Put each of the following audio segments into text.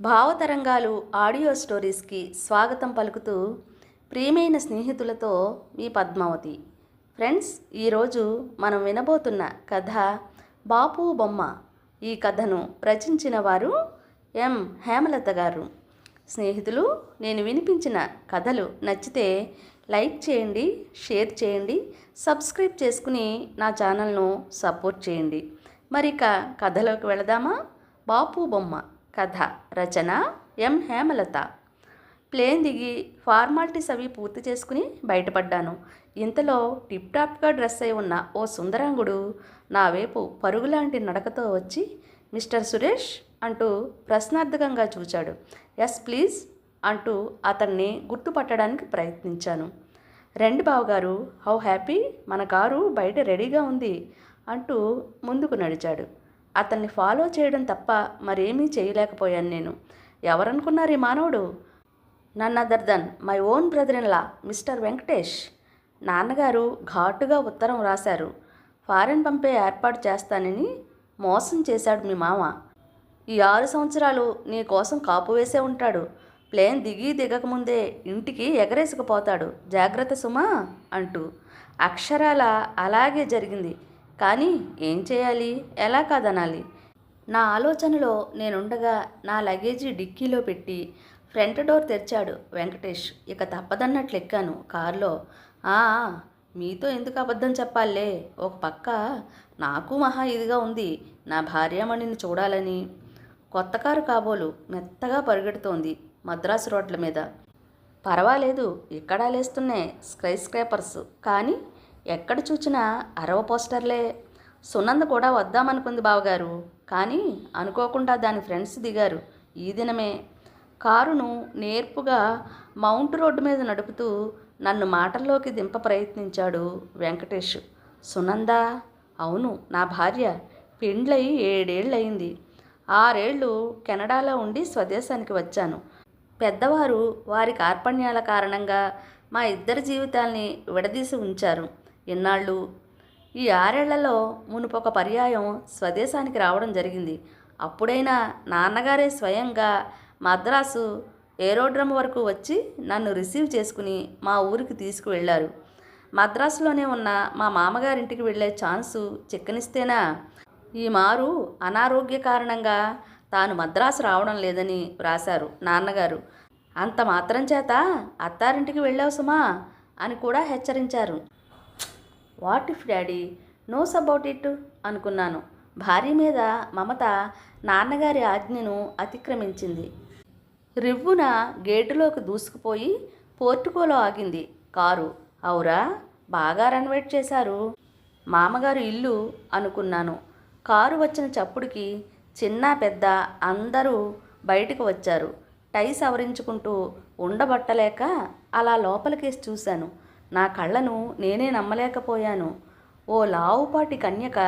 భావతరంగాలు audio స్టోరీస్కి స్వాగతం పలుకుతూ ప్రియమైన స్నేహితులతో మీ పద్మావతి. ఫ్రెండ్స్ ఈరోజు మనం వినబోతున్న కథ బాపు బొమ్మ. ఈ కథను రచించిన వారు ఎం. హేమలత గారు. స్నేహితులు నేను వినిపించిన కథలు నచ్చితే లైక్ చేయండి షేర్ చేయండి సబ్స్క్రైబ్ చేసుకుని నా ఛానల్ను సపోర్ట్ చేయండి. మరి ఇక కథలోకి వెళదామా? బాపు బొమ్మ. కథ రచన ఎం. హేమలత. ప్లేన్ దిగి ఫార్మాలిటీస్ అవి పూర్తి చేసుకుని బయటపడ్డాను. ఇంతలో టిప్ టాప్గా డ్రెస్ అయి ఉన్న ఓ సుందరాంగుడు నా వైపు పరుగులాంటి నడకతో వచ్చి మిస్టర్ సురేష్ అంటూ ప్రశ్నార్థకంగా చూచాడు. ఎస్ ప్లీజ్ అంటూ అతన్ని గుర్తుపట్టడానికి ప్రయత్నించాను. రండి బావగారు హౌ హ్యాపీ మన కారు బయట రెడీగా ఉంది అంటూ ముందుకు నడిచాడు. అతన్ని ఫాలో చేయడం తప్ప మరేమీ చేయలేకపోయాను నేను. ఎవరనుకున్నారు ఈ మానవుడు? నన్ను other than my own brother mister Venkatesh. నాన్నగారు ఘాటుగా ఉత్తరం రాశారు. ఫారెన్ పంపే ఏర్పాటు చేస్తానని మోసం చేశాడు మీ మామ. ఈ ఆరు సంవత్సరాలు నీ కోసం కాపు వేసే ఉంటాడు. ప్లేన్ దిగి దిగకముందే ఇంటికి ఎగరేసుకుపోతాడు. జాగ్రత్త సుమా అంటూ. అక్షరాల అలాగే జరిగింది. కానీ ఏం చేయాలి? ఎలా కాదనాలి? నా ఆలోచనలో నేనుండగా నా లగేజీ డిక్కీలో పెట్టి ఫ్రంట్ డోర్ తెరిచాడు వెంకటేష్. ఇక తప్పదన్నట్లు ఎక్కాను కారులో. "ఆ, మీతో ఎందుకు అబద్ధం చెప్పాలే? ఒక పక్క నాకు మహా ఇదిగా ఉంది. నా భార్యామణిని చూడాలని. కొత్త కారు కాబోలు మెత్తగా పరుగెడుతోంది మద్రాసు రోడ్ల మీద. పర్వాలేదు ఇక్కడ లేస్తున్నాయి స్క్రై స్క్రేపర్స్ కానీ ఎక్కడ చూచినా అరవ పోస్టర్లే. సునంద కూడా వద్దామనుకుంది బావగారు కానీ అనుకోకుండా దాని ఫ్రెండ్స్ దిగారు ఈ దినమే. కారును నేర్పుగా మౌంట్ రోడ్డు మీద నడుపుతూ నన్ను మాటల్లోకి దింప ప్రయత్నించాడు వెంకటేష్. సునంద అవును నా భార్య. పెండ్లై ఏడేళ్ళయింది. ఆరేళ్ళు కెనడాలో ఉండి స్వదేశానికి వచ్చాను. పెద్దవారు వారి కార్పణ్యాల కారణంగా మా ఇద్దరి జీవితాల్ని విడదీసి ఉంచారు. ఇన్నాళ్ళు ఈ ఆరేళ్ళలో మునుపొక పర్యాయం స్వదేశానికి రావడం జరిగింది. అప్పుడైనా నాన్నగారే స్వయంగా మద్రాసు ఏరోడ్రమ్ వరకు వచ్చి నన్ను రిసీవ్ చేసుకుని మా ఊరికి తీసుకువెళ్ళారు. మద్రాసులోనే ఉన్న మా మామగారింటికి వెళ్ళే ఛాన్సు చిక్కనిస్తేనా? ఈ మారు అనారోగ్య కారణంగా తాను మద్రాసు రావడం లేదని వ్రాశారు నాన్నగారు. అంత మాత్రం చేత అత్తారింటికి వెళ్ళావు సుమా అని కూడా హెచ్చరించారు. What if daddy knows about it అనుకున్నాను. భార్య మీద మమత నాన్నగారి ఆజ్ఞను అతిక్రమించింది. రివ్వున గేటులోకి దూసుకుపోయి పోర్టుకోలో ఆగింది. కారు. అవురా బాగా రన్వేట్ చేశారు. మామగారు ఇల్లు అనుకున్నాను. కారు వచ్చిన చప్పుడుకి చిన్న పెద్ద అందరూ బయటకు వచ్చారు. టై సవరించుకుంటూ ఉండబట్టలేక అలా లోపలికేసి చూశాను. నా కళ్ళను నేనే నమ్మలేకపోయాను. ఓ లావుపాటి కన్యక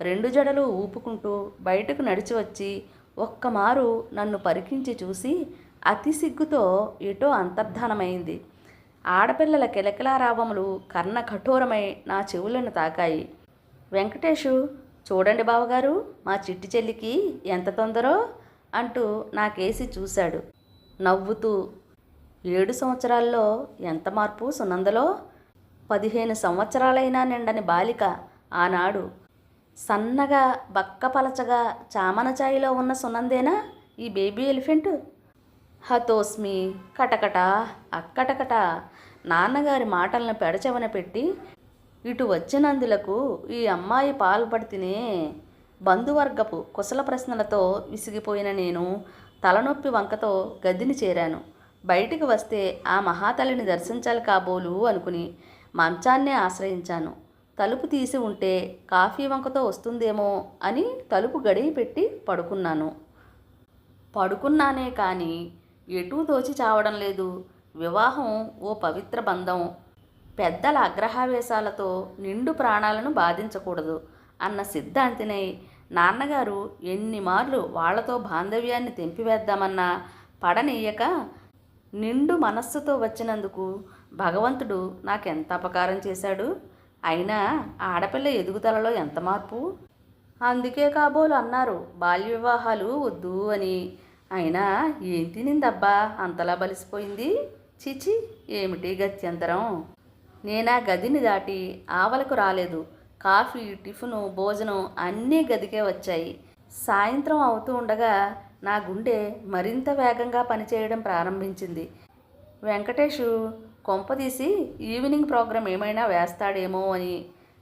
రెండు జడలు ఊపుకుంటూ బయటకు నడిచి వచ్చి ఒక్కమారు నన్ను పరికించి చూసి అతి సిగ్గుతో ఎటో అంతర్ధానమైంది. ఆడపిల్లల కిలకిలారావములు కర్ణ కఠోరమై నా చెవులను తాకాయి. వెంకటేషు చూడండి బావగారు మా చిట్టి చెల్లికి ఎంత తొందరో? అంటూ నాకేసి చూశాడు. నవ్వుతూ ఏడు సంవత్సరాల్లో ఎంత మార్పు సునందలో? పదిహేను సంవత్సరాలైనా నిండని బాలిక ఆనాడు సన్నగా బక్కపలచగా చామనచాయిలో ఉన్న సునందేనా? ఈ బేబీ ఎలిఫెంట్? హతోస్మి కటకట అక్కటకట నాన్నగారి మాటలను పెడచెవన పెట్టి ఇటు వచ్చినందులకు ఈ అమ్మాయి పాల్పడితేనే బంధువర్గపు కుశల ప్రశ్నలతో విసిగిపోయిన నేను తలనొప్పి వంకతో గదిని చేరాను. బయటికి వస్తే ఆ మహాతల్లిని దర్శించాలి కాబోలు అనుకుని మంచాన్నే ఆశ్రయించాను. తలుపు తీసి ఉంటే కాఫీ వంకతో వస్తుందేమో అని తలుపు గడియ పెట్టి పడుకున్నాను. పడుకున్నానే కానీ ఎటూ దోచి చావడం లేదు. వివాహం ఓ పవిత్ర బంధం. పెద్దల అగ్రహావేశాలతో నిండు ప్రాణాలను బాధించకూడదు అన్న సిద్ధాంతినై నాన్నగారు ఎన్ని మార్లు వాళ్ళతో బాంధవ్యాన్ని తెంపివేద్దామన్నా పడనీయక నిండు మనస్సుతో వచ్చినందుకు భగవంతుడు నాకెంత అపకారం చేశాడు? అయినా ఆడపిల్ల ఎదుగుదలలో ఎంత మార్పు? అందుకే కాబోలు అన్నారు బాల్య వివాహాలు వద్దు అని. అయినా ఏం తినిందబ్బా? అంతలా బలిసిపోయింది? చిచి ఏమిటి గత్యంతరం? నేనా గదిని దాటి ఆవలకు రాలేదు. కాఫీ టిఫిను భోజనం అన్నీ గదికే వచ్చాయి. సాయంత్రం అవుతూ ఉండగా నా గుండె మరింత వేగంగా పనిచేయడం ప్రారంభించింది. వెంకటేషు కొంపదీసి ఈవినింగ్ ప్రోగ్రాం ఏమైనా వేస్తాడేమో అని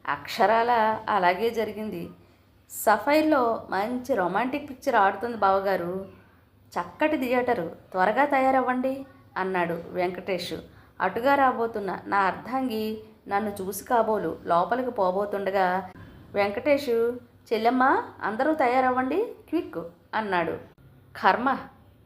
అక్షరాల అలాగే జరిగింది. సఫైర్లో మంచి రొమాంటిక్ పిక్చర్ ఆడుతుంది బావగారు. చక్కటి థియేటరు త్వరగా తయారవ్వండి అన్నాడు వెంకటేష్. అటుగా రాబోతున్న నా అర్ధాంగి నన్ను చూసి కాబోలు లోపలికి పోబోతుండగా వెంకటేష్ చెల్లెమ్మ అందరూ తయారవ్వండి క్విక్ అన్నాడు. కర్మ.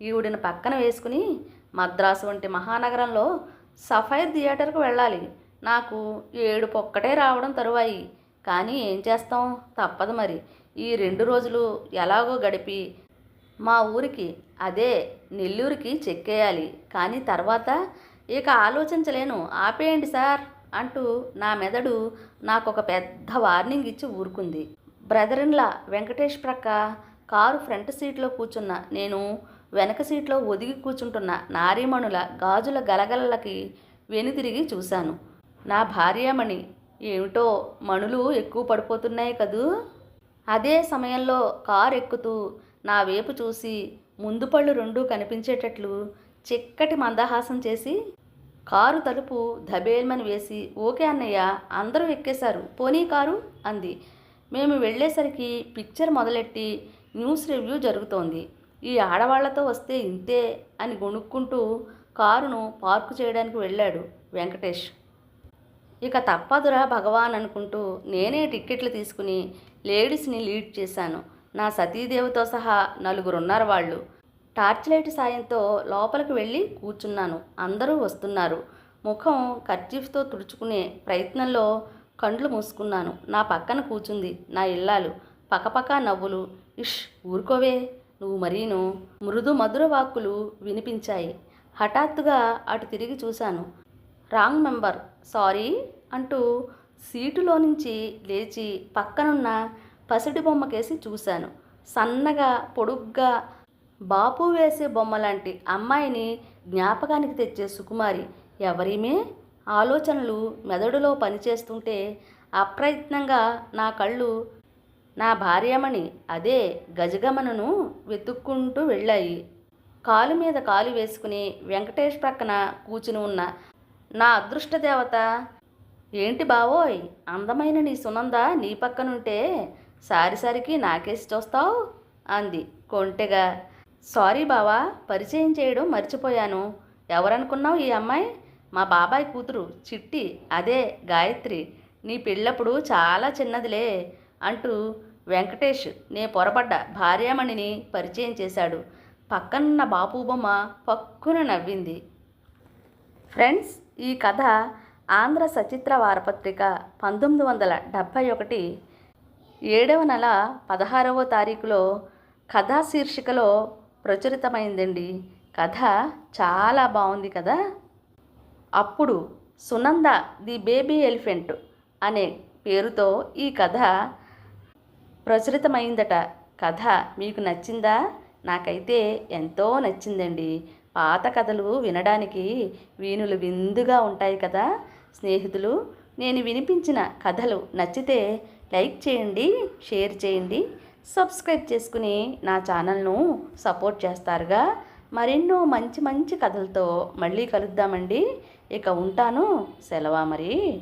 ఈవిడిని పక్కన వేసుకుని మద్రాసు వంటి మహానగరంలో సఫైర్ థియేటర్కు వెళ్ళాలి. నాకు ఏడు పొక్కటే రావడం తరువాయి. కానీ ఏం చేస్తాం? తప్పదు మరి. ఈ రెండు రోజులు ఎలాగో గడిపి మా ఊరికి అదే నెల్లూరికి చెక్కేయాలి. కానీ తర్వాత ఇక ఆలోచించలేను. ఆపేయండి సార్ అంటూ నా మెదడు నాకు ఒక పెద్ద వార్నింగ్ ఇచ్చి ఊరుకుంది. బ్రదర్ ఇన్లా వెంకటేష్ ప్రక్క కారు ఫ్రంట్ సీట్లో కూర్చున్న నేను వెనక సీట్లో ఒదిగి కూర్చుంటున్న నారీమణుల గాజుల గలగలలకి వెనుతిరిగి చూశాను. నా భార్యామణి ఏమిటో మణులు ఎక్కువ పడిపోతున్నాయి కదూ? అదే సమయంలో కారు ఎక్కుతూ నా వైపు చూసి ముందు పళ్ళు రెండూ కనిపించేటట్లు చిక్కటి మందహాసం చేసి కారు తలుపు ధబేల్మని వేసి ఓకే అన్నయ్య అందరూ ఎక్కేశారు. పోనీ కారు అంది. మేము వెళ్ళేసరికి పిక్చర్ మొదలెట్టి న్యూస్ రివ్యూ జరుగుతోంది. ఈ ఆడవాళ్ళతో వస్తే ఇంతే అని గొణుక్కుంటూ కారును పార్కు చేయడానికి వెళ్ళాడు వెంకటేష్. ఇక తప్పదురా భగవాన్ అనుకుంటూ నేనే టిక్కెట్లు తీసుకుని లేడీస్ని లీడ్ చేశాను. నా సతీదేవితో సహా నలుగురున్నారు వాళ్ళు. టార్చ్ లైట్ సాయంతో లోపలికి వెళ్ళి కూర్చున్నాను. అందరూ వస్తున్నారు. ముఖం కర్చీఫ్తో తుడుచుకునే ప్రయత్నంలో కండ్లు మూసుకున్నాను. నా పక్కన కూర్చుంది నా ఇల్లాలు. పకపక నవ్వులు. ఇష్ ఊరుకోవే. నువ్వు మరీను. మృదు మధుర వాక్కులు వినిపించాయి. హఠాత్తుగా అటు తిరిగి చూశాను. Wrong member. సారీ అంటూ సీటులో నుంచి లేచి పక్కనున్న పసిడి బొమ్మకేసి చూశాను. సన్నగా పొడుగ్గా బాపు వేసే బొమ్మ లాంటి అమ్మాయిని జ్ఞాపకానికి తెచ్చే సుకుమారి ఎవరిమే? ఆలోచనలు మెదడులో పనిచేస్తుంటే అప్రయత్నంగా నా కళ్ళు నా భార్యమణి అదే గజగమనను వెతుక్కుంటూ వెళ్ళాయి. కాలు మీద కాలు వేసుకుని వెంకటేష్ ప్రక్కన కూర్చుని ఉన్న నా అదృష్ట దేవత ఏంటి బావోయ్! అందమైన నీ సునంద నీ పక్కనుంటే సారిసారికి నాకేసి చూస్తావు అంది కొంటెగా. సారీ బావా పరిచయం చేయడం మర్చిపోయాను. ఎవరనుకున్నావు ఈ అమ్మాయి? మా బాబాయ్ కూతురు చిట్టి అదే గాయత్రి. నీ పెళ్ళప్పుడు చాలా చిన్నదిలే. అంటూ వెంకటేష్ నే పొరపడ్డ భార్యామణిని పరిచయం చేశాడు. పక్కనున్న బాపు బొమ్మ పక్కున నవ్వింది. ఫ్రెండ్స్ ఈ కథ ఆంధ్ర సచిత్ర వారపత్రిక పంతొమ్మిది వందల డెబ్భై ఒకటి ఏడవ నెల పదహారవ తారీఖులో కథా శీర్షికలో ప్రచురితమైందండి. కథ చాలా బాగుంది కదా? అప్పుడు సునంద ది బేబీ ఎలిఫెంట్ అనే పేరుతో ఈ కథ ప్రచురితమైందట. కథ మీకు నచ్చిందా? నాకైతే ఎంతో నచ్చిందండి. పాత కథలు వినడానికి వీణులు విందుగా ఉంటాయి కదా. స్నేహితులు నేను వినిపించిన కథలు నచ్చితే లైక్ చేయండి షేర్ చేయండి సబ్స్క్రైబ్ చేసుకుని నా ఛానల్ను సపోర్ట్ చేస్తారుగా. మరెన్నో మంచి మంచి కథలతో మళ్ళీ కలుద్దామండి. ఇక ఉంటాను. సెలవా మరి.